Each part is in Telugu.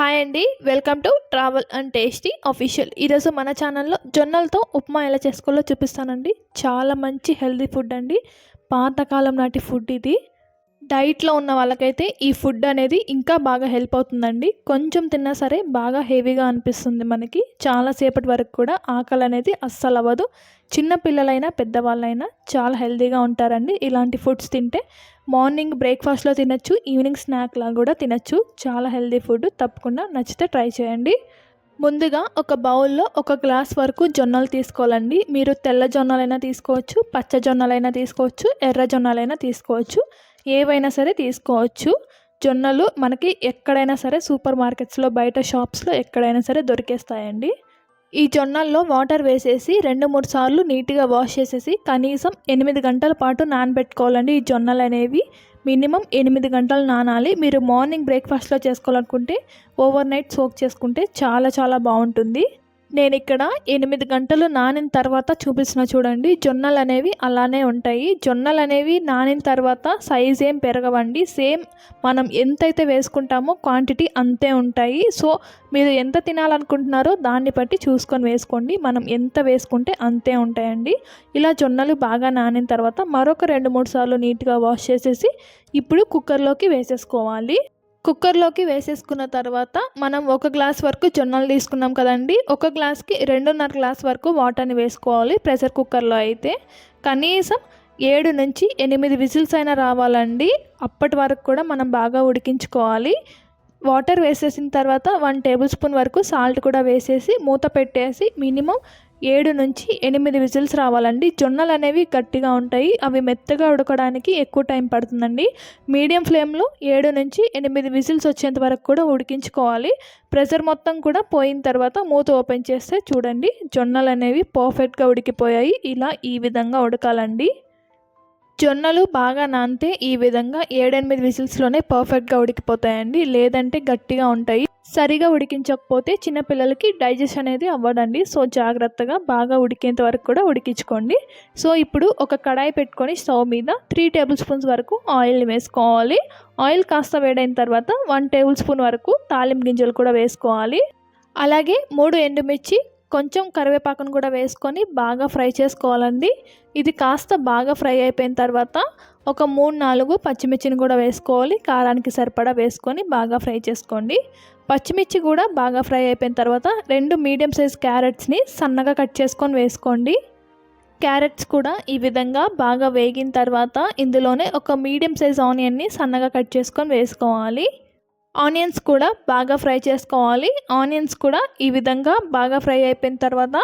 హాయ్ అండి. Welcome to travel and tasty official. ఈరోజు మన ఛానల్లో జొన్నలతో ఉప్మా ఎలా చేసుకోవాలో చూపిస్తానండి. చాలా మంచి హెల్తీ ఫుడ్ అండి. పాతకాలం నాటి ఫుడ్ ఇది. డైట్లో ఉన్న వాళ్ళకైతే ఈ ఫుడ్ అనేది ఇంకా బాగా హెల్ప్ అవుతుందండి. కొంచెం తిన్నా సరే బాగా హెవీగా అనిపిస్తుంది మనకి. చాలాసేపటి వరకు కూడా ఆకలి అనేది అస్సలు అవ్వదు. చిన్న పిల్లలైనా పెద్దవాళ్ళైనా చాలా హెల్తీగా ఉంటారండి. ఇలాంటి ఫుడ్స్ తింటే మార్నింగ్ బ్రేక్ఫాస్ట్లో తినచ్చు ఈవినింగ్ స్నాక్లా కూడా తినచ్చు. చాలా హెల్తీ ఫుడ్. తప్పకుండా నచ్చితే ట్రై చేయండి. ముందుగా ఒక బౌల్లో ఒక గ్లాస్ వరకు జొన్నలు తీసుకోవాలండి. మీరు తెల్ల జొన్నలైనా తీసుకోవచ్చు పచ్చ జొన్నలైనా తీసుకోవచ్చు ఎర్ర జొన్నలైనా తీసుకోవచ్చు. ఏవైనా సరే తీసుకోవచ్చు. జొన్నలు మనకి ఎక్కడైనా సరే సూపర్ మార్కెట్స్లో బయట షాప్స్లో ఎక్కడైనా సరే దొరికేస్తాయండి. ఈ జొన్నల్లో వాటర్ వేసేసి రెండు మూడు సార్లు నీట్గా వాష్ చేసేసి కనీసం ఎనిమిది గంటల పాటు నానబెట్టుకోవాలండి ఈ జొన్నలు అనేవి. మినిమం ఎనిమిది గంటలు నానాలి. మీరు మార్నింగ్ బ్రేక్ఫాస్ట్లో చేసుకోవాలనుకుంటే ఓవర్ నైట్ సోక్ చేసుకుంటే చాలా చాలా బాగుంటుంది. నేను ఇక్కడ ఎనిమిది గంటలు నానిన తర్వాత చూపిస్తున్న చూడండి. జొన్నలు అనేవి అలానే ఉంటాయి. జొన్నలు అనేవి నానిన తర్వాత సైజ్ ఏం పెరగవండి. సేమ్ మనం ఎంతైతే వేసుకుంటామో క్వాంటిటీ అంతే ఉంటాయి. సో మీరు ఎంత తినాలనుకుంటున్నారో దాన్ని బట్టి చూసుకొని వేసుకోండి. మనం ఎంత వేసుకుంటే అంతే ఉంటాయండి. ఇలా జొన్నలు బాగా నానిన తర్వాత మరొక రెండు మూడు సార్లు నీట్గా వాష్ చేసేసి ఇప్పుడు కుక్కర్లోకి వేసేసుకోవాలి. కుక్కర్లోకి వేసేసుకున్న తర్వాత మనం ఒక గ్లాస్ వరకు జొన్నలు తీసుకున్నాం కదండి. ఒక గ్లాస్కి రెండున్నర గ్లాస్ వరకు వాటర్ని వేసుకోవాలి ప్రెషర్ కుక్కర్లో అయితే. కనీసం ఏడు నుంచి ఎనిమిది విజిల్స్ అయినా రావాలండి. అప్పటి వరకు కూడా మనం బాగా ఉడికించుకోవాలి. వాటర్ వేసేసిన తర్వాత వన్ టేబుల్ స్పూన్ వరకు సాల్ట్ కూడా వేసేసి మూత పెట్టేసి మినిమం ఏడు నుంచి ఎనిమిది విజిల్స్ రావాలండి. జొన్నలు అనేవి గట్టిగా ఉంటాయి. అవి మెత్తగా ఉడకడానికి ఎక్కువ టైం పడుతుందండి. మీడియం ఫ్లేమ్లో ఏడు నుంచి ఎనిమిది విజిల్స్ వచ్చేంత వరకు కూడా ఉడికించుకోవాలి. ప్రెషర్ మొత్తం కూడా పోయిన తర్వాత మూత ఓపెన్ చేస్తే చూడండి జొన్నలు అనేవి పర్ఫెక్ట్గా ఉడికిపోయాయి. ఇలా ఈ విధంగా ఉడకాలండి. జొన్నలు బాగా నానితే ఈ విధంగా ఏడెనిమిది విజిల్స్లోనే పర్ఫెక్ట్గా ఉడికిపోతాయండి. లేదంటే గట్టిగా ఉంటాయి. సరిగా ఉడికించకపోతే చిన్నపిల్లలకి డైజెస్ట్ అనేది అవ్వదండి. సో జాగ్రత్తగా బాగా ఉడికేంత వరకు కూడా ఉడికించుకోండి. సో ఇప్పుడు ఒక కడాయి పెట్టుకొని స్టవ్ మీద త్రీ టేబుల్ స్పూన్స్ వరకు ఆయిల్ని వేసుకోవాలి. ఆయిల్ కాస్త వేడైన తర్వాత వన్ టేబుల్ స్పూన్ వరకు తాలింపు గింజలు కూడా వేసుకోవాలి. అలాగే మూడు ఎండుమిర్చి కొంచెం కరివేపాకును కూడా వేసుకొని బాగా ఫ్రై చేసుకోవాలండి. ఇది కాస్త బాగా ఫ్రై అయిపోయిన తర్వాత ఒక మూడు నాలుగు పచ్చిమిర్చిని కూడా వేసుకోవాలి. కారానికి సరిపడా వేసుకొని బాగా ఫ్రై చేసుకోండి. పచ్చిమిర్చి కూడా బాగా ఫ్రై అయిపోయిన తర్వాత రెండు మీడియం సైజ్ క్యారెట్స్ని సన్నగా కట్ చేసుకొని వేసుకోండి. క్యారెట్స్ కూడా ఈ విధంగా బాగా వేగిన తర్వాత ఇందులోనే ఒక మీడియం సైజ్ ఆనియన్ని సన్నగా కట్ చేసుకొని వేసుకోవాలి. ఆనియన్స్ కూడా బాగా ఫ్రై చేసుకోవాలి. ఆనియన్స్ కూడా ఈ విధంగా బాగా ఫ్రై అయిపోయిన తర్వాత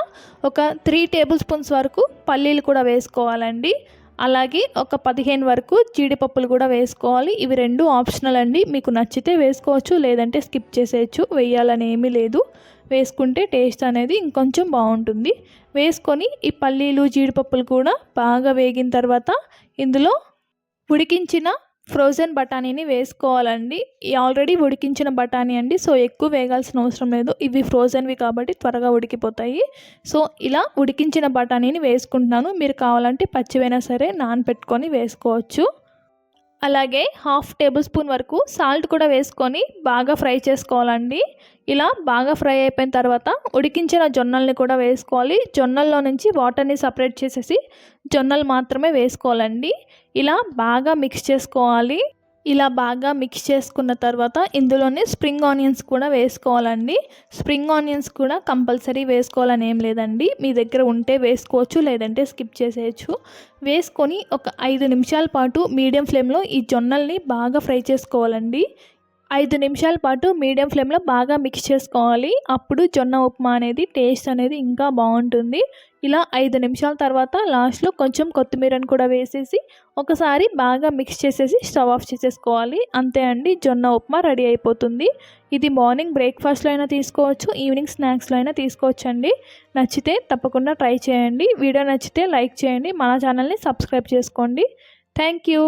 ఒక త్రీ టేబుల్ స్పూన్స్ వరకు పల్లీలు కూడా వేసుకోవాలండి. అలాగే ఒక పదిహేను వరకు జీడిపప్పులు కూడా వేసుకోవాలి. ఇవి రెండు ఆప్షనల్ అండి. మీకు నచ్చితే వేసుకోవచ్చు లేదంటే స్కిప్ చేసేయచ్చు. వేయాలని ఏమీ లేదు. వేసుకుంటే టేస్ట్ అనేది ఇంకొంచెం బాగుంటుంది. వేసుకొని ఈ పల్లీలు జీడిపప్పులు కూడా బాగా వేగిన తర్వాత ఇందులో ఉడికించిన ఫ్రోజన్ బఠానీని వేసుకోవాలండి. ఆల్రెడీ ఉడికించిన బఠానీ అండి. సో ఎక్కువ వేగాల్సిన అవసరం లేదు. ఇవి ఫ్రోజన్వి కాబట్టి త్వరగా ఉడికిపోతాయి. సో ఇలా ఉడికించిన బఠానీని వేసుకుంటున్నాను. మీరు కావాలంటే పచ్చివైనా సరే నానబెట్టుకొని వేసుకోవచ్చు. అలాగే హాఫ్ టేబుల్ స్పూన్ వరకు సాల్ట్ కూడా వేసుకొని బాగా ఫ్రై చేసుకోవాలండి. ఇలా బాగా ఫ్రై అయిపోయిన తర్వాత ఉడికించిన జొన్నల్ని కూడా వేసుకోవాలి. జొన్నల్లో నుంచి వాటర్ని సపరేట్ చేసేసి జొన్నలు మాత్రమే వేసుకోవాలండి. ఇలా బాగా మిక్స్ చేసుకోవాలి. ఇలా బాగా మిక్స్ చేసుకున్న తర్వాత ఇందులోనే స్ప్రింగ్ ఆనియన్స్ కూడా వేసుకోవాలండి. స్ప్రింగ్ ఆనియన్స్ కూడా కంపల్సరీ వేసుకోవాలని ఏం లేదండి. మీ దగ్గర ఉంటే వేసుకోవచ్చు లేదంటే స్కిప్ చేసేయచ్చు. వేసుకొని ఒక ఐదు నిమిషాల పాటు మీడియం ఫ్లేమ్లో ఈ జొన్నల్ని బాగా ఫ్రై చేసుకోవాలండి. ఐదు నిమిషాల పాటు మీడియం ఫ్లేమ్లో బాగా మిక్స్ చేసుకోవాలి. అప్పుడు జొన్న ఉప్మా అనేది టేస్ట్ అనేది ఇంకా బాగుంటుంది. ఇలా ఐదు నిమిషాల తర్వాత లాస్ట్లో కొంచెం కొత్తిమీరను కూడా వేసేసి ఒకసారి బాగా మిక్స్ చేసేసి స్టవ్ ఆఫ్ చేసేసుకోవాలి. అంతే అండి జొన్న ఉప్మా రెడీ అయిపోతుంది. ఇది మార్నింగ్ బ్రేక్ఫాస్ట్లో అయినా తీసుకోవచ్చు ఈవినింగ్ స్నాక్స్లో అయినా తీసుకోవచ్చు అండి నచ్చితే తప్పకుండా ట్రై చేయండి. వీడియో నచ్చితే లైక్ చేయండి. మన ఛానల్ని సబ్స్క్రైబ్ చేసుకోండి. Thank you.